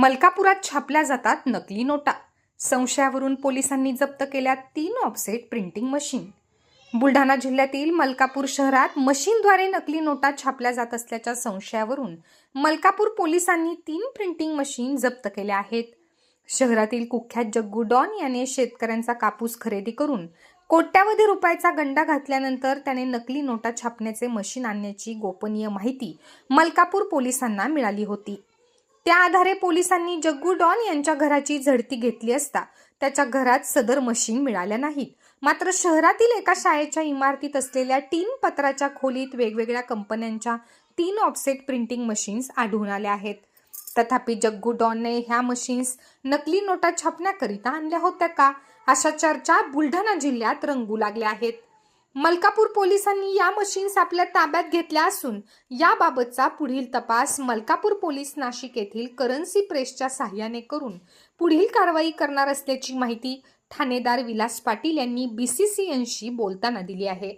मलकापुरात छापल्या जातात नकली नोटा. संशयावरून पोलिसांनी जप्त केल्या तीन ऑफसेट प्रिंटिंग मशीन बुलढाणा जिल्ह्यातील मलकापूर शहरात मशीनद्वारे नकली नोटा छापल्या जात असल्याच्या संशयावरून मलकापूर पोलिसांनी तीन प्रिंटिंग मशीन जप्त केल्या आहेत. शहरातील कुख्यात जग्गू डॉन याने शेतकऱ्यांचा कापूस खरेदी करून कोट्यावधी रुपयाचा गंडा घातल्यानंतर त्याने नकली नोटा छापण्याचे मशीन आणण्याची गोपनीय माहिती मलकापूर पोलिसांना मिळाली होती. त्या आधारे पोलिसांनी जग्गू डॉन यांच्या घराची झडती घेतली असता त्याच्या घरात सदर मशीन मिळाल्या नाहीत. मात्र शहरातील एका शाळेच्या इमारतीत असलेल्या तीन पत्राच्या खोलीत वेगवेगळ्या कंपन्यांच्या तीन ऑफसेट प्रिंटिंग मशीन्स आढळून आल्या आहेत. तथापि जग्गू डॉनने ह्या मशीन्स नकली नोटा छापण्याकरिता आणल्या होत्या का? अशा चर्चा बुलढाणा जिल्ह्यात रंगू लागल्या आहेत. मलकापूर पोलिसांनी या मशीन्स आपल्या ताब्यात घेतल्या असून याबाबतचा पुढील तपास मलकापूर पोलीस नाशिक येथील करन्सी प्रेसच्या सहाय्याने करून पुढील कारवाई करणार असल्याची माहिती ठाणेदार विलास पाटील यांनी बीसीसीएनशी बोलताना दिली आहे.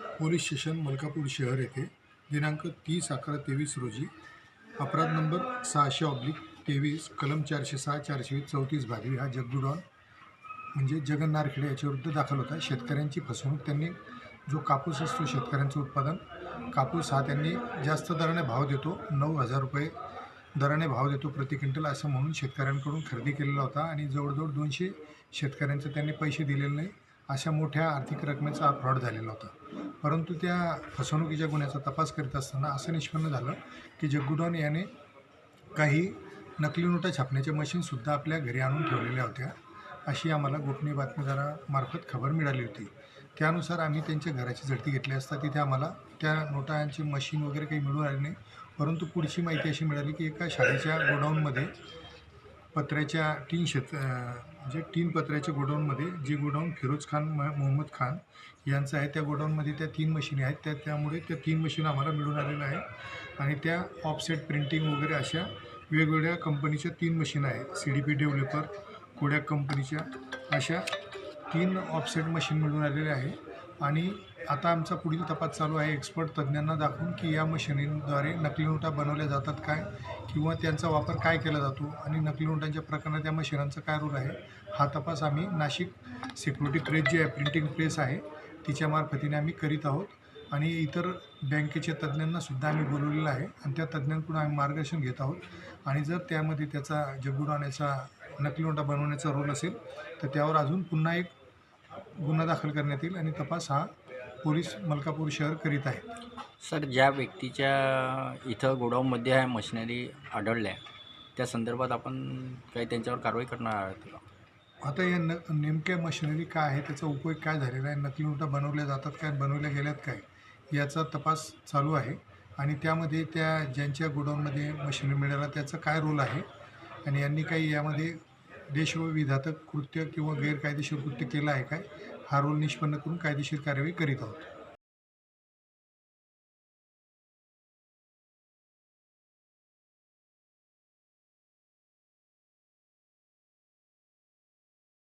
पोलीस स्टेशन मलकापूर शहर येथे दिनांक तीस अकरा तेवीस रोजी अपराध नंबर सहाशे ऑब्लिक तेवीस कलम चारशे सहा चारशे चौतीस भागी हा जगबुडॉन म्हणजे जगन नारखेडे याच्याविरुद्ध दाखल होता शेतकऱ्यांची फसवणूक त्यांनी जो कापूस असतो शेतकऱ्यांचं उत्पादन कापूस हा त्यांनी जास्त दराने भाव देतो नऊ हजार रुपये दराने भाव देतो प्रति क्विंटल असं म्हणून शेतकऱ्यांकडून खरेदी केलेला होता आणि जवळजवळ दोनशे शेतकऱ्यांचे त्यांनी पैसे दिलेले नाही अशा मोठ्या आर्थिक रकमेचा फ्रॉड झालेला होता. परंतु त्या फसवणुकीच्या गुन्ह्याचा तपास करीत असताना असं निष्पन्न झालं की जग्गुडॉन याने काही नकली नोटा छापण्याच्या मशीनसुद्धा आपल्या घरी आणून ठेवलेल्या होत्या. अशी आम्हाला गोपनीय बातमीदारामार्फत खबर मिळाली होती. त्यानुसार आम्ही त्यांच्या घराची झडती घेतली असता तिथे आम्हाला त्या नोटांची मशीन वगैरे काही मिळून आली नाही. परंतु पुढची माहिती अशी मिळाली की एका शाळेच्या गोडाऊनमध्ये पत्र्याच्या टीन शेत म्हणजे टीन पत्र्याच्या गोडाऊनमध्ये जे गोडाऊन फिरोज खान म मोहम्मद खान यांचं आहे त्या गोडाऊनमध्ये त्या तीन मशीनी आहेत. त्या त्यामुळे त्या तीन मशीन आम्हाला मिळून आलेल्या आहे आणि त्या ऑफसेट प्रिंटिंग वगैरे अशा वेगवेगळ्या कंपनीच्या तीन मशीन आहेत. C D P developer Kodak कंपनीच्या अशा तीन ऑफसेट मशीन मिळून आलेले आहे. आणि आता आमचा पुढील तपास चालू आहे. एक्सपर्ट तज्ज्ञांना दाखवून की या मशिनीद्वारे नकली नोटा बनवल्या जातात काय? किंवा त्यांचा वापर काय केला जातो? आणि नकली नोटांच्या प्रकरणात त्या मशिनांचा काय रोल आहे? हा तपास आम्ही नाशिक सिक्युरिटी प्रेस जी आहे प्रिंटिंग प्रेस आहे तिच्या मार्फतीने आम्ही करीत आहोत. आणि इतर बँकेच्या तज्ज्ञांनासुद्धा आम्ही बोलवलेलं आहे. आणि त्या तज्ज्ञांकडून आम्ही मार्गदर्शन घेत आहोत. आणि जर त्यामध्ये त्याचा जगुडाण्याचा नकली नोटा बनवण्याचा रोल असेल तर त्यावर अजून पुन्हा एक गुन्हा दाखल करण्यात येईल आणि तपास हा पोलीस मलकापूर शहर करीत आहे सर ज्या व्यक्तीच्या इथं गोडाऊनमध्ये ह्या मशिनरी आढळल्या त्या संदर्भात आपण काही त्यांच्यावर कारवाई करणार आहोत का? आता या न नेमक्या मशिनरी काय आहे त्याचा उपयोग काय झालेला आहे नकली नोटा बनवल्या जातात काय बनवल्या गेल्यात काय याचा तपास चालू आहे आणि त्यामध्ये त्या ज्यांच्या गोडाऊनमध्ये मशिनरी मिळाला त्याचा काय रोल आहे आणि यांनी काही यामध्ये देशविधातक कृत्य किंवा गैरकायदेशीर कृत्य केलं आहे काय? हा रोल निष्पन्न करून कायदेशीर कार्यवाही करीत आहोत.